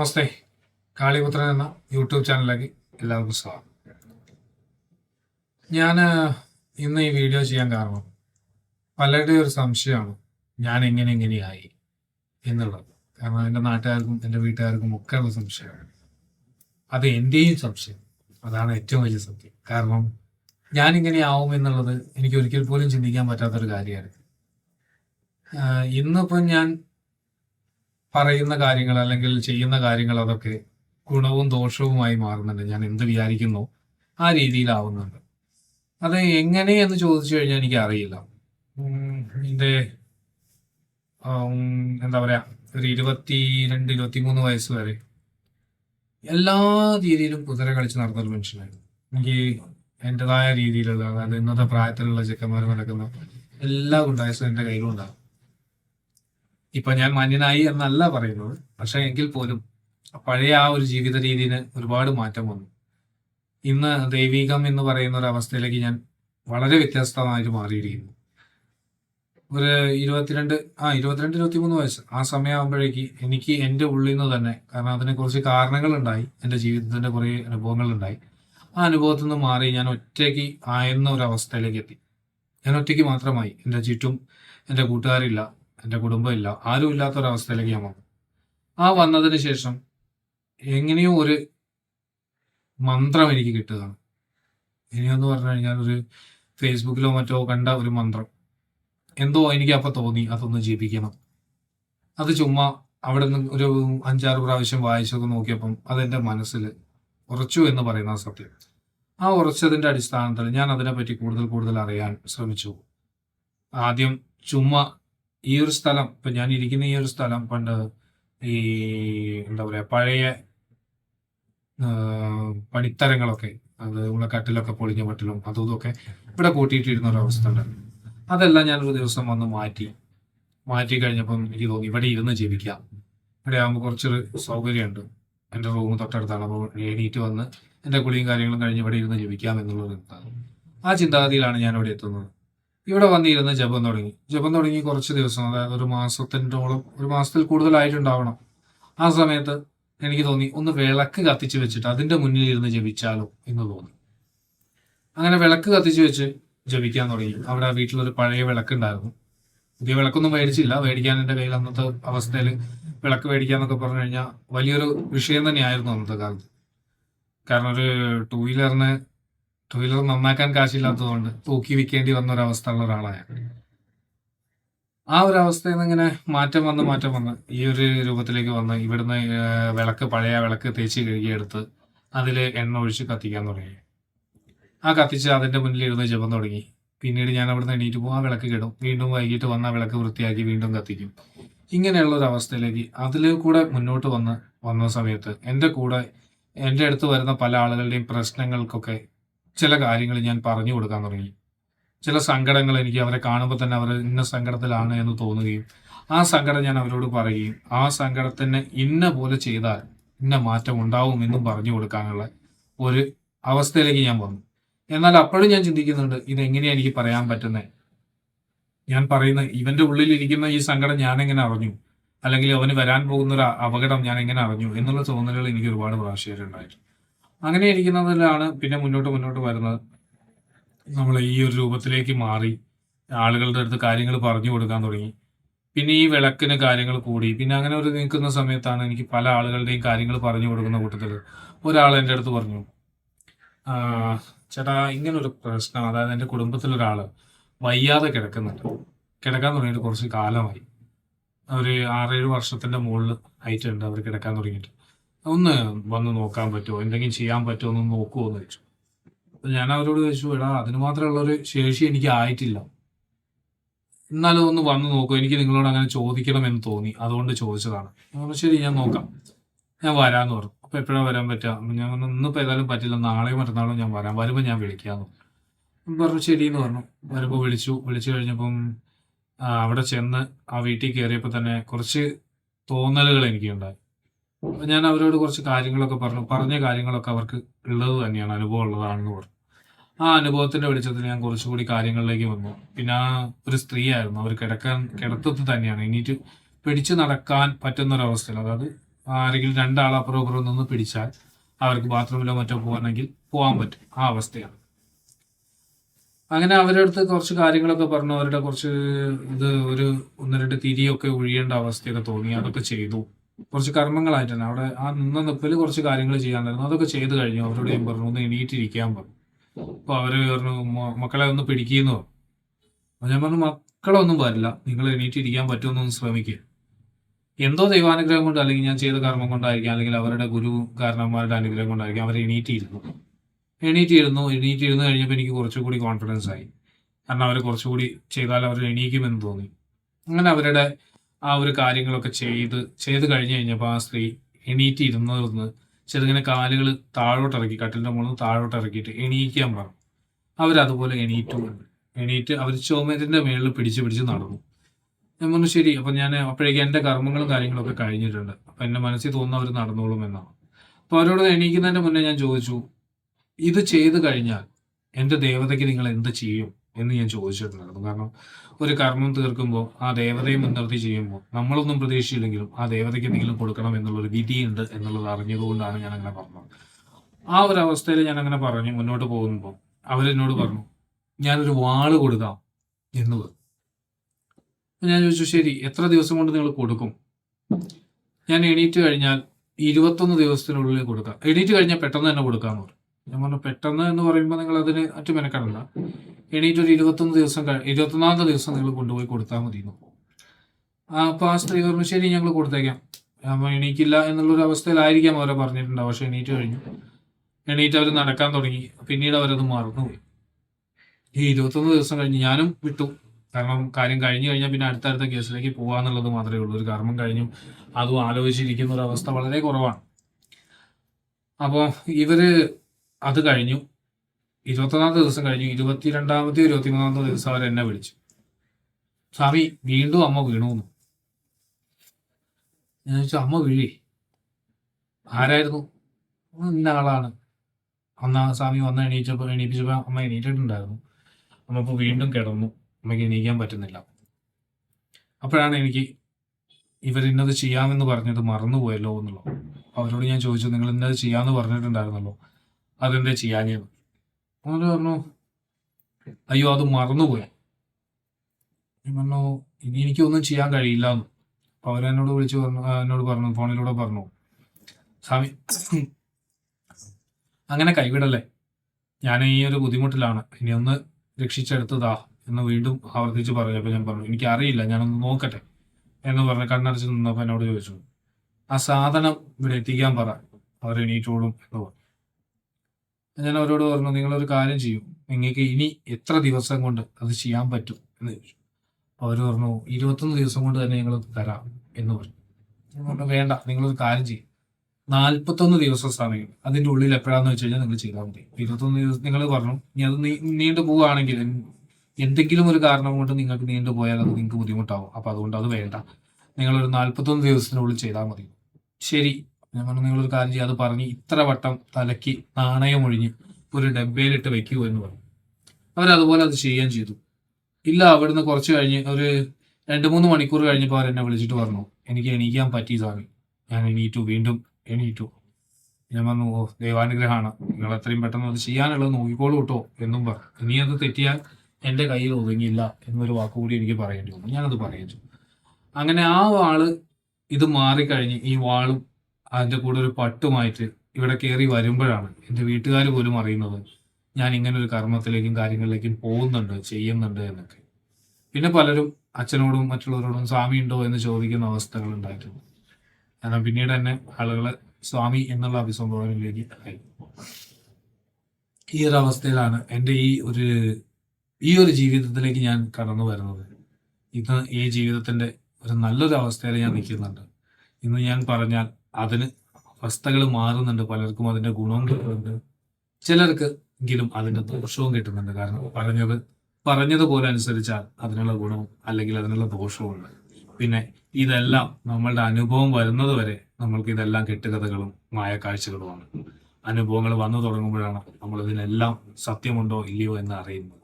നമസ്തേ. കാളിപുത്രൻ എന്ന യൂട്യൂബ് ചാനലിലേക്ക് എല്ലാവർക്കും സ്വാഗതം. ഞാൻ ഇന്ന് ഈ വീഡിയോ ചെയ്യാൻ കാരണം പലരുടെയും ഒരു സംശയമാണ്. ഞാൻ എങ്ങനെ എങ്ങനെയായി എന്നുള്ളത്. കാരണം എന്റെ നാട്ടുകാർക്കും എന്റെ വീട്ടുകാർക്കും ഒക്കെ ഉള്ള സംശയമാണ്. അത് എന്റെയും സംശയം. അതാണ് ഏറ്റവും വലിയ സത്യം. കാരണം ഞാൻ ഇങ്ങനെ ആവും എന്നുള്ളത് എനിക്ക് ഒരിക്കൽ പോലും ചിന്തിക്കാൻ പറ്റാത്തൊരു കാര്യമായിരുന്നു. ഇന്നിപ്പം ഞാൻ പറയുന്ന കാര്യങ്ങൾ അല്ലെങ്കിൽ ചെയ്യുന്ന കാര്യങ്ങൾ അതൊക്കെ ഗുണവും ദോഷവുമായി മാറുന്നുണ്ട്. ഞാൻ എന്ത് വിചാരിക്കുന്നു ആ രീതിയിലാവുന്നുണ്ട്. അത് എങ്ങനെ എന്ന് ചോദിച്ചു കഴിഞ്ഞാൽ എനിക്ക് അറിയില്ല എന്റെ എന്താ പറയാ ഒരു ഇരുപത്തി രണ്ട് ഇരുപത്തി മൂന്ന് വയസ്സ് വരെ എല്ലാ രീതിയിലും കുതിര കളിച്ച് നടന്നൊരു മനുഷ്യനായിരുന്നു. എനിക്ക് എന്റെതായ രീതിയിലുള്ള അതായത് ഇന്നത്തെ പ്രായത്തിലുള്ള ചെക്കന്മാർ നടക്കുന്ന എല്ലാ ഗുണ്ടായസും എന്റെ കയ്യിലുണ്ടാകും ഇപ്പൊ ഞാൻ മാന്യനായി എന്നല്ല പറയുന്നത്. പക്ഷെ എങ്കിൽ പോലും പഴയ ആ ഒരു ജീവിത രീതിന് ഒരുപാട് മാറ്റം വന്നു. ഇന്ന് ദൈവികം എന്ന് പറയുന്ന ഒരു അവസ്ഥയിലേക്ക് ഞാൻ വളരെ വ്യത്യസ്തമായിട്ട് മാറിയിരിക്കുന്നു. ഒരു ഇരുപത്തിരണ്ട് ആ ഇരുപത്തിരണ്ട് ഇരുപത്തിമൂന്ന് വയസ്സ് ആ സമയമാകുമ്പോഴേക്ക് എനിക്ക് എന്റെ ഉള്ളിൽ നിന്ന് തന്നെ കാരണം അതിനെ കുറച്ച് കാരണങ്ങളുണ്ടായി എന്റെ ജീവിതത്തിന്റെ കുറേ അനുഭവങ്ങളുണ്ടായി. ആ അനുഭവത്തിൽ നിന്ന് മാറി ഞാൻ ഒറ്റയ്ക്ക് ആയിരുന്ന ഒരു അവസ്ഥയിലേക്ക് എത്തി. ഞാൻ ഒറ്റയ്ക്ക് മാത്രമായി. എന്റെ ചുറ്റും എന്റെ കൂട്ടുകാരില്ല. എന്റെ കുടുംബമില്ല ആരും ഇല്ലാത്ത ഒരവസ്ഥയിലേക്ക് ഞാൻ വന്നു. ആ വന്നതിന് ശേഷം എങ്ങനെയോ ഒരു മന്ത്രം എനിക്ക് കിട്ടുകയാണ്. ഇനിയെന്ന് പറഞ്ഞു കഴിഞ്ഞാൽ ഒരു ഫേസ്ബുക്കിലോ മറ്റോ കണ്ട ഒരു മന്ത്രം. എന്തോ എനിക്ക് അപ്പം തോന്നി അതൊന്ന് ജീവിക്കണം അത് ചുമ്മാ അവിടെ നിന്ന് ഒരു അഞ്ചാറ് പ്രാവശ്യം വായിച്ചൊക്കെ നോക്കിയപ്പം അതെന്റെ മനസ്സിൽ ഉറച്ചു എന്ന് പറയുന്ന സത്യം. ആ ഉറച്ചതിന്റെ അടിസ്ഥാനത്തിൽ ഞാൻ അതിനെപ്പറ്റി കൂടുതൽ കൂടുതൽ അറിയാൻ ശ്രമിച്ചു. ആദ്യം ചുമ്മാ ഈ ഒരു സ്ഥലം ഇപ്പൊ ഞാൻ ഇരിക്കുന്ന ഈ ഒരു സ്ഥലം പണ്ട് ഈ എന്താ പറയാ പഴയ പണിത്തരങ്ങളൊക്കെ അത് നമ്മളെ കട്ടിലൊക്കെ പൊളിഞ്ഞ പട്ടിലും അതും ഇതൊക്കെ ഇവിടെ കൂട്ടിയിട്ടിരുന്ന ഒരു അവസ്ഥ ഉണ്ടായിരുന്നു. അതെല്ലാം ഞാനൊരു ദിവസം വന്ന് മാറ്റി മാറ്റി കഴിഞ്ഞപ്പം എനിക്ക് തോന്നി ഇവിടെ ഇരുന്ന് ജീവിക്കാം. ഇവിടെ ആകുമ്പോൾ കുറച്ചൊരു സൗകര്യമുണ്ട്. എന്റെ റൂം തൊട്ടടുത്താണ്. അപ്പോൾ എണീറ്റ് വന്ന് എന്റെ കുളിയും കാര്യങ്ങളും കഴിഞ്ഞ് ഇവിടെ ഇരുന്ന് ജീവിക്കാം എന്നുള്ളത് ഇതാണ്. ആ ചിന്താഗതിയിലാണ് ഞാൻ ഇവിടെ എത്തുന്നത്. ഇവിടെ വന്നിരുന്ന് ജപം തുടങ്ങി. ജപം തുടങ്ങി കുറച്ച് ദിവസം അതായത് ഒരു മാസത്തിന്റെോളം ഒരു മാസത്തിൽ കൂടുതലായിട്ടുണ്ടാവണം. ആ സമയത്ത് എനിക്ക് തോന്നി ഒന്ന് വിളക്ക് കത്തിച്ച് വെച്ചിട്ട് അതിന്റെ മുന്നിൽ ഇരുന്ന് ജപിച്ചാലോ എന്ന് തോന്നി. അങ്ങനെ വിളക്ക് കത്തിച്ച് വെച്ച് ജപിക്കാൻ തുടങ്ങി. അവിടെ വീട്ടിലൊരു പഴയ വിളക്കുണ്ടായിരുന്നു. പുതിയ വിളക്കൊന്നും മേടിച്ചില്ല. മേടിക്കാൻ എന്റെ കയ്യിൽ അന്നത്തെ അവസ്ഥയിൽ വിളക്ക് മേടിക്കാന്നൊക്കെ പറഞ്ഞു കഴിഞ്ഞാൽ വലിയൊരു വിഷയം തന്നെയായിരുന്നു അന്നത്തെ കാലത്ത്. കാരണം ഒരു ടൂ വീലറിന് ടൂ വീലർ നന്നാക്കാൻ കാശില്ലാത്തതുകൊണ്ട് തൂക്കി വിൽക്കേണ്ടി വന്ന ഒരവസ്ഥ ഉള്ള ഒരാളാണ് ആ ഒരു അവസ്ഥയിൽ നിന്ന് ഇങ്ങനെ മാറ്റം വന്ന് മാറ്റം വന്ന് ഈ ഒരു രൂപത്തിലേക്ക് വന്ന് ഇവിടുന്ന് വിളക്ക് പഴയ വിളക്ക് തേച്ച് കഴുകിയെടുത്ത് അതിൽ എണ്ണ ഒഴിച്ച് കത്തിക്കാൻ തുടങ്ങി. ആ കത്തിച്ച് അതിന്റെ മുന്നിൽ ഇരുന്ന് ജപം തുടങ്ങി. പിന്നീട് ഞാൻ അവിടുന്ന് എണീറ്റ് പോകും ആ വിളക്ക് കിടും. വീണ്ടും വൈകിട്ട് വന്ന് വിളക്ക് വൃത്തിയാക്കി വീണ്ടും കത്തിക്കും. ഇങ്ങനെയുള്ള ഒരു അവസ്ഥയിലേക്ക് അതിൽ കൂടെ മുന്നോട്ട് വന്ന് വന്ന സമയത്ത് എന്റെ കൂടെ എന്റെ അടുത്ത് വരുന്ന പല ആളുകളുടെയും പ്രശ്നങ്ങൾക്കൊക്കെ ചില കാര്യങ്ങൾ ഞാൻ പറഞ്ഞു കൊടുക്കാൻ തുടങ്ങി. ചില സങ്കടങ്ങൾ എനിക്ക് അവരെ കാണുമ്പോൾ തന്നെ അവർ ഇന്ന സങ്കടത്തിലാണ് എന്ന് തോന്നുകയും ആ സങ്കടം ഞാൻ അവരോട് പറയുകയും ആ സങ്കടത്തിന് ഇന്ന പോലെ ചെയ്താൽ ഇന്ന മാറ്റം ഉണ്ടാവും എന്നും പറഞ്ഞു കൊടുക്കാനുള്ള ഒരു അവസ്ഥയിലേക്ക് ഞാൻ വന്നു. എന്നാൽ അപ്പോഴും ഞാൻ ചിന്തിക്കുന്നുണ്ട് ഇതെങ്ങനെയാണ് എനിക്ക് പറയാൻ പറ്റുന്നത് ഞാൻ പറയുന്ന ഇവന്റെ ഉള്ളിൽ ഇരിക്കുന്ന ഈ സങ്കടം ഞാൻ എങ്ങനെ അറിഞ്ഞു? അല്ലെങ്കിൽ അവന് വരാൻ പോകുന്ന ഒരു അപകടം ഞാൻ എങ്ങനെ അറിഞ്ഞു? എന്നുള്ള തോന്നലുകൾ എനിക്ക് ഒരുപാട് പ്രാവശ്യമായിട്ടുണ്ടായിട്ടുണ്ട് അങ്ങനെ ഇരിക്കുന്നതിലാണ് പിന്നെ മുന്നോട്ട് മുന്നോട്ട് വരുന്നത്. നമ്മൾ ഈ ഒരു രൂപത്തിലേക്ക് മാറി ആളുകളുടെ അടുത്ത് കാര്യങ്ങൾ പറഞ്ഞു കൊടുക്കാൻ തുടങ്ങി. പിന്നെ ഈ വിളക്കിന് കാര്യങ്ങൾ കൂടി. പിന്നെ അങ്ങനെ ഒരു നിൽക്കുന്ന സമയത്താണ് എനിക്ക് പല ആളുകളുടെയും കാര്യങ്ങൾ പറഞ്ഞു കൊടുക്കുന്ന കൂട്ടത്തിൽ ഒരാൾ എന്റെ അടുത്ത് പറഞ്ഞു "ആ, ചേട്ടാ ഇങ്ങനെ ഒരു പ്രശ്നം അതായത് എന്റെ കുടുംബത്തിലൊരാൾ വയ്യാതെ കിടക്കുന്നുണ്ട്. കിടക്കാൻ തുടങ്ങിയിട്ട് കുറച്ച് കാലമായി. ഒരു ആറേഴ് വർഷത്തിന്റെ മുകളിൽ ആയിട്ടുണ്ട് അവർ കിടക്കാൻ തുടങ്ങിയിട്ട്. ഒന്ന് വന്ന് നോക്കാൻ പറ്റുമോ എന്തെങ്കിലും ചെയ്യാൻ പറ്റുമോ എന്ന് നോക്കുമോ എന്ന് ചോദിച്ചു അപ്പൊ ഞാൻ അവരോട് ചോദിച്ചു എടാ അതിന് മാത്രമുള്ളൊരു ശേഷി എനിക്ക് ആയിട്ടില്ല. എന്നാലും ഒന്ന് വന്ന് നോക്കൂ. എനിക്ക് നിങ്ങളോട് അങ്ങനെ ചോദിക്കണം എന്ന് തോന്നി. അതുകൊണ്ട് ചോദിച്ചതാണ്. പറഞ്ഞു, ശരി ഞാൻ നോക്കാം. ഞാൻ വരാന്ന് പറഞ്ഞു. അപ്പൊ എപ്പോഴാണ് വരാൻ പറ്റുക ഞാൻ പറഞ്ഞു, ഇന്നിപ്പോ ഏതായാലും പറ്റില്ല. നാളെയും മറ്റന്നാളും ഞാൻ വരാം. വരുമ്പോൾ ഞാൻ വിളിക്കാന്ന് പറഞ്ഞു. ശരി എന്ന് പറഞ്ഞു. വരുമ്പോൾ വിളിച്ചു. വിളിച്ചു കഴിഞ്ഞപ്പം അവിടെ ചെന്ന് ആ വീട്ടിൽ കയറിയപ്പോൾ തന്നെ കുറച്ച് തോന്നലുകൾ എനിക്കുണ്ടായി. ഞാൻ അവരോട് കുറച്ച് കാര്യങ്ങളൊക്കെ പറഞ്ഞു. പറഞ്ഞ കാര്യങ്ങളൊക്കെ അവർക്ക് ഉള്ളത് തന്നെയാണ് അനുഭവം ഉള്ളതാണെന്ന് പറഞ്ഞു. ആ അനുഭവത്തിന്റെ വെളിച്ചത്തിൽ ഞാൻ കുറച്ചുകൂടി കാര്യങ്ങളിലേക്ക് വന്നു. പിന്നെ ആ ഒരു സ്ത്രീ ആയിരുന്നു അവർ കിടക്കാൻ കിടത്തത്ത് തന്നെയാണ്. ഇനിയിട്ട് പിടിച്ചു നടക്കാൻ പറ്റുന്ന ഒരു അവസ്ഥയിൽ അതായത് ആരെങ്കിലും രണ്ടാൾ അപ്പുറം അപ്പുറം നിന്ന് പിടിച്ചാൽ അവർക്ക് ബാത്റൂമിലോ മറ്റോ പോകണമെങ്കിൽ പോകാൻ പറ്റും. ആ അവസ്ഥയാണ്. അങ്ങനെ അവരുടെ അടുത്ത് കുറച്ച് കാര്യങ്ങളൊക്കെ പറഞ്ഞു. അവരുടെ കുറച്ച് ഇത് ഒരു ഒന്ന് രണ്ട് തിരിയൊക്കെ ഒഴിയേണ്ട അവസ്ഥയൊക്കെ തോന്നി. അതൊക്കെ ചെയ്തു. കുറച്ച് കർമ്മങ്ങളായിട്ട് തന്നെ അവിടെ ആ നിന്ന നിപ്പിൽ കുറച്ച് കാര്യങ്ങൾ ചെയ്യാനുണ്ടായിരുന്നു. അതൊക്കെ ചെയ്ത് കഴിഞ്ഞു. അവരോട് ഞാൻ പറഞ്ഞു ഒന്ന് എണീറ്റിരിക്കാൻ പറഞ്ഞു അപ്പൊ അവർ പറഞ്ഞു മക്കളെ ഒന്ന് പിടിക്കുന്നു അപ്പൊ ഞാൻ പറഞ്ഞു മക്കളൊന്നും വരില്ല. നിങ്ങൾ എണീറ്റിരിക്കാൻ പറ്റുമെന്നൊന്ന് ശ്രമിക്കുക എന്തോ ദൈവാനുഗ്രഹം കൊണ്ട് അല്ലെങ്കിൽ ഞാൻ ചെയ്ത കർമ്മം കൊണ്ടായിരിക്കാം അല്ലെങ്കിൽ അവരുടെ ഗുരു കാരണന്മാരുടെ അനുഗ്രഹം കൊണ്ടായിരിക്കും അവർ എണീറ്റിരുന്നു. എണീറ്റിരുന്നു. എണീറ്റിരുന്നു കഴിഞ്ഞപ്പോൾ എനിക്ക് കുറച്ചുകൂടി കോൺഫിഡൻസ് ആയി. കാരണം അവർ കുറച്ചുകൂടി ചെയ്താൽ അവർ എണീക്കുമെന്ന് തോന്നി. അങ്ങനെ അവരുടെ ആ ഒരു കാര്യങ്ങളൊക്കെ ചെയ്ത് ചെയ്ത് കഴിഞ്ഞ് കഴിഞ്ഞപ്പോൾ ആ സ്ത്രീ എണീറ്റ് എണീറ്റിരുന്നതെന്ന് ചെറുങ്ങനെ കാലുകൾ താഴോട്ട് ഇറക്കി കട്ടിലിന്റെ മുകളിൽ താഴോട്ട് ഇറക്കിയിട്ട് എണീക്കാൻ പറഞ്ഞു. അവരതുപോലെ എണീറ്റു എണീറ്റ് അവർ ചുമരിന്റെ മേളിൽ പിടിച്ച് പിടിച്ച് നടന്നു. ഞാൻ പറഞ്ഞു ശരി അപ്പം ഞാൻ അപ്പോഴേക്കും എന്റെ കർമ്മങ്ങളും കാര്യങ്ങളൊക്കെ കഴിഞ്ഞിട്ടുണ്ട്. അപ്പം എന്റെ മനസ്സിൽ തോന്നുന്നവർ നടന്നോളും എന്നാണ്. അപ്പോൾ അവരോട് എണീക്കുന്നതിന്റെ മുന്നേ ഞാൻ ചോദിച്ചു ഇത് ചെയ്തു കഴിഞ്ഞാൽ എന്റെ ദേവതയ്ക്ക് നിങ്ങൾ എന്ത് ചെയ്യും? എന്ന് ഞാൻ ചോദിച്ചിട്ടുണ്ടായിരുന്നു കാരണം ഒരു കർമ്മം തീർക്കുമ്പോൾ ആ ദേവതയെ മുൻനിർത്തി ചെയ്യുമ്പോൾ നമ്മളൊന്നും പ്രതീക്ഷിച്ചില്ലെങ്കിലും ആ ദേവതയ്ക്ക് എന്തെങ്കിലും കൊടുക്കണം എന്നുള്ളൊരു വിധിയുണ്ട് എന്നുള്ളത് അറിഞ്ഞതുകൊണ്ടാണ് ഞാൻ അങ്ങനെ പറഞ്ഞത്. ആ ഒരു അവസ്ഥയിൽ ഞാൻ അങ്ങനെ പറഞ്ഞു മുന്നോട്ട് പോകുമ്പോൾ അവരെന്നോട് പറഞ്ഞു ഞാനൊരു വാൾ കൊടുക്കാം എന്ന് പറഞ്ഞു ഞാൻ ചോദിച്ചു ശരി എത്ര ദിവസം കൊണ്ട് നിങ്ങൾ കൊടുക്കും? ഞാൻ എണീറ്റ് കഴിഞ്ഞാൽ ഇരുപത്തൊന്ന് ദിവസത്തിനുള്ളിൽ കൊടുക്കാം. എണീറ്റ് കഴിഞ്ഞാൽ പെട്ടെന്ന് തന്നെ കൊടുക്കാമെന്ന് പറഞ്ഞു. ഞാൻ പറഞ്ഞു പെട്ടെന്ന് എന്ന് പറയുമ്പോൾ നിങ്ങൾ അതിന് മറ്റു മെനക്കെടണ്ട. എണീറ്റ് ഒരു ഇരുപത്തൊന്ന് ദിവസം ഇരുപത്തൊന്നാമത്തെ ദിവസം നിങ്ങൾ കൊണ്ടുപോയി കൊടുത്താൽ മതി അപ്പൊ ആ സ്ത്രീ പറഞ്ഞു ശരി ഞങ്ങൾ കൊടുത്തേക്കാം. എണീക്കില്ല എന്നുള്ളൊരു അവസ്ഥയിലായിരിക്കാം അവരെ പറഞ്ഞിട്ടുണ്ടാവും പക്ഷെ എണീറ്റ് കഴിഞ്ഞു. എണീറ്റ് അവർ നടക്കാൻ തുടങ്ങി. പിന്നീട് അവരത് മറന്നുപോയി ഈ ഇരുപത്തൊന്ന് ദിവസം കഴിഞ്ഞ് ഞാനും വിട്ടു. കാരണം കാര്യം കഴിഞ്ഞു കഴിഞ്ഞാൽ പിന്നെ അടുത്ത അടുത്തടുത്ത കേസിലേക്ക് പോകാന്നുള്ളത് മാത്രമേ ഉള്ളൂ. ഒരു കർമ്മം കഴിഞ്ഞും അതും ആലോചിച്ചിരിക്കുന്ന ഒരു അവസ്ഥ വളരെ കുറവാണ്. അപ്പോൾ ഇവർ അത് കഴിഞ്ഞു. ഇരുപത്തൊന്നാമത്തെ ദിവസം കഴിഞ്ഞു. ഇരുപത്തിരണ്ടാമത്തെ ഇരുപത്തിമൂന്നാമത്തെ ദിവസം അവർ എന്നെ വിളിച്ചു. സ്വാമി വീണ്ടും അമ്മ വീണു എന്ന് ഞാൻ ചോദിച്ചു അമ്മ വീഴി? ആരായിരുന്നു? "ഉം, ഇന്ന ആളാണ്. അന്ന് സ്വാമി വന്ന് എണീച്ചപ്പോൾ എണീപ്പിച്ചപ്പോൾ അമ്മ എണീറ്റിട്ടുണ്ടായിരുന്നു. അമ്മ ഇപ്പോൾ വീണ്ടും കിടന്നു. അമ്മയ്ക്ക് എണീക്കാൻ പറ്റുന്നില്ല. അപ്പോഴാണ് എനിക്ക് ഇവരിന്നത് ചെയ്യാമെന്ന് പറഞ്ഞത് മറന്നുപോയല്ലോ എന്നുള്ളത് അവരോട് ഞാൻ ചോദിച്ചു നിങ്ങൾ ഇന്നത് ചെയ്യാമെന്ന് പറഞ്ഞിട്ടുണ്ടായിരുന്നല്ലോ. അതെന്താ ചെയ്യാഞ്ഞത്? അവർ പറഞ്ഞു അയ്യോ അത് മറന്നുപോയി. ഞാൻ പറഞ്ഞു ഇനി എനിക്കൊന്നും ചെയ്യാൻ കഴിയില്ല. എന്ന് അപ്പൊ അവരെന്നോട് വിളിച്ച് പറഞ്ഞു എന്നോട് പറഞ്ഞു ഫോണിലൂടെ പറഞ്ഞു സ്വാമി അങ്ങനെ കൈവിടല്ലേ? ഞാൻ ഈ ഒരു ബുദ്ധിമുട്ടിലാണ്. ഇനി ഒന്ന് രക്ഷിച്ചെടുത്തതാ. എന്ന് വീണ്ടും ആവർത്തിച്ച് പറഞ്ഞപ്പോൾ ഞാൻ പറഞ്ഞു എനിക്ക് അറിയില്ല ഞാനൊന്ന് നോക്കട്ടെ. എന്ന് പറഞ്ഞ് കണ്ണടച്ച് നിന്നപ്പോൾ എന്നോട് ചോദിച്ചു ആ സാധനം ഇവിടെ എത്തിക്കാൻ പറ അവർ എണീറ്റോളും എന്ന് പറഞ്ഞു. ഞാൻ അവരോട് പറഞ്ഞു നിങ്ങളൊരു കാര്യം ചെയ്യൂ. നിങ്ങൾക്ക് ഇനി എത്ര ദിവസം കൊണ്ട് അത് ചെയ്യാൻ പറ്റും? എന്ന് ചോദിച്ചു. അവർ പറഞ്ഞു ഇരുപത്തൊന്ന് ദിവസം കൊണ്ട് തന്നെ ഞങ്ങൾ തരാം എന്ന് പറഞ്ഞു. പറഞ്ഞു വേണ്ട നിങ്ങളൊരു കാര്യം ചെയ്യും. നാൽപ്പത്തൊന്ന് ദിവസം സമയം. അതിന്റെ ഉള്ളിൽ എപ്പോഴാന്ന് വെച്ച് കഴിഞ്ഞാൽ നിങ്ങൾ ചെയ്താൽ മതി. ഇരുപത്തൊന്ന് ദിവസം നിങ്ങൾ പറഞ്ഞു ഇനി അത് നീണ്ടു പോവുകയാണെങ്കിൽ എന്തെങ്കിലും ഒരു കാരണം കൊണ്ട് നിങ്ങൾക്ക് നീണ്ടു പോയാൽ അത് നിങ്ങൾക്ക് ബുദ്ധിമുട്ടാവും. അപ്പം അതുകൊണ്ട് അത് വേണ്ട. നിങ്ങളൊരു നാൽപ്പത്തൊന്ന് ദിവസത്തിനുള്ളിൽ ചെയ്താൽ മതി. ശരി. ഞാൻ പറഞ്ഞു നിങ്ങളൊരു കാര്യം ചെയ്യുക അത് പറഞ്ഞ് ഇത്ര വട്ടം തലയ്ക്ക് നാണയം ഒഴിഞ്ഞ് ഒരു ഡബ്ബയിലിട്ട് വെക്കൂ എന്ന് പറഞ്ഞു. അവരതുപോലെ അത് ചെയ്യാൻ ചെയ്തു. ഇല്ല അവിടുന്ന് കുറച്ച് കഴിഞ്ഞ് ഒരു രണ്ട് മൂന്ന് മണിക്കൂർ കഴിഞ്ഞപ്പോൾ അവർ എന്നെ വിളിച്ചിട്ട് പറഞ്ഞു എനിക്ക് എണീക്കാൻ പറ്റി സ്വാമി. ഞാൻ എണീറ്റു വീണ്ടും എണീറ്റു. ഞാൻ പറഞ്ഞു ഓ ദൈവാനുഗ്രഹമാണ്. നിങ്ങൾ എത്രയും പെട്ടെന്ന് അത് ചെയ്യാനുള്ളത് നോക്കിക്കോളൂ കേട്ടോ എന്നും പറഞ്ഞു. ഇനി അത് തെറ്റിയാൽ എന്റെ കയ്യിൽ ഒതുങ്ങിയില്ല എന്നൊരു വാക്കുകൂടി എനിക്ക് പറയേണ്ടി വന്നു. ഞാനത് പറയിച്ചു അങ്ങനെ ആ വാൾ ഇത് മാറിക്കഴിഞ്ഞ് ഈ വാളും അതിന്റെ കൂടെ ഒരു പട്ടുമായിട്ട് ഇവിടെ കയറി വരുമ്പോഴാണ് എന്റെ വീട്ടുകാർ പോലും അറിയുന്നത് ഞാൻ ഇങ്ങനെ ഒരു കർമ്മത്തിലേക്കും കാര്യങ്ങളിലേക്കും പോകുന്നുണ്ട് ചെയ്യുന്നുണ്ട് എന്നൊക്കെ. പിന്നെ പലരും അച്ഛനോടും മറ്റുള്ളവരോടും സ്വാമി ഉണ്ടോ എന്ന് ചോദിക്കുന്ന അവസ്ഥകൾ ഉണ്ടായിട്ടുണ്ട്. കാരണം പിന്നീട് തന്നെ ആളുകളെ സ്വാമി എന്നുള്ള അഭിസംബോധനയിലേക്ക് ആയി ഈ ഒരു അവസ്ഥയിലാണ് എന്റെ ഈ ഒരു ഈ ഒരു ജീവിതത്തിലേക്ക് ഞാൻ കടന്നു വരുന്നത്. ഇന്ന് ഈ ജീവിതത്തിന്റെ ഒരു നല്ലൊരു അവസ്ഥയിൽ ഞാൻ നിൽക്കുന്നുണ്ട്. ഇന്ന് ഞാൻ പറഞ്ഞാൽ അതിന് അവസ്ഥകൾ മാറുന്നുണ്ട്. പലർക്കും അതിന്റെ ഗുണവും കിട്ടുന്നുണ്ട്. ചിലർക്ക് എങ്കിലും അതിന്റെ ദോഷവും കിട്ടുന്നുണ്ട്. കാരണം പറഞ്ഞത് പറഞ്ഞതുപോലെ അനുസരിച്ചാൽ അതിനുള്ള ഗുണവും അല്ലെങ്കിൽ അതിനുള്ള ദോഷവും ഉണ്ട്. പിന്നെ ഇതെല്ലാം നമ്മളുടെ അനുഭവം വരുന്നത് വരെ നമ്മൾക്ക് ഇതെല്ലാം കെട്ടുകഥകളും മായക്കാഴ്ചകളുമാണ്. അനുഭവങ്ങൾ വന്നു തുടങ്ങുമ്പോഴാണ് നമ്മൾ ഇതിനെല്ലാം സത്യമുണ്ടോ ഇല്ലയോ എന്ന് അറിയുന്നത്.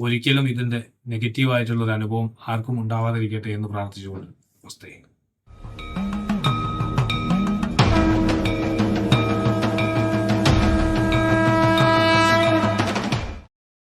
ഒരിക്കലും ഇതിന്റെ നെഗറ്റീവായിട്ടുള്ള ഒരു അനുഭവം ആർക്കും ഉണ്ടാവാതിരിക്കട്ടെ എന്ന് പ്രാർത്ഥിച്ചുകൊണ്ട് നമസ്തേ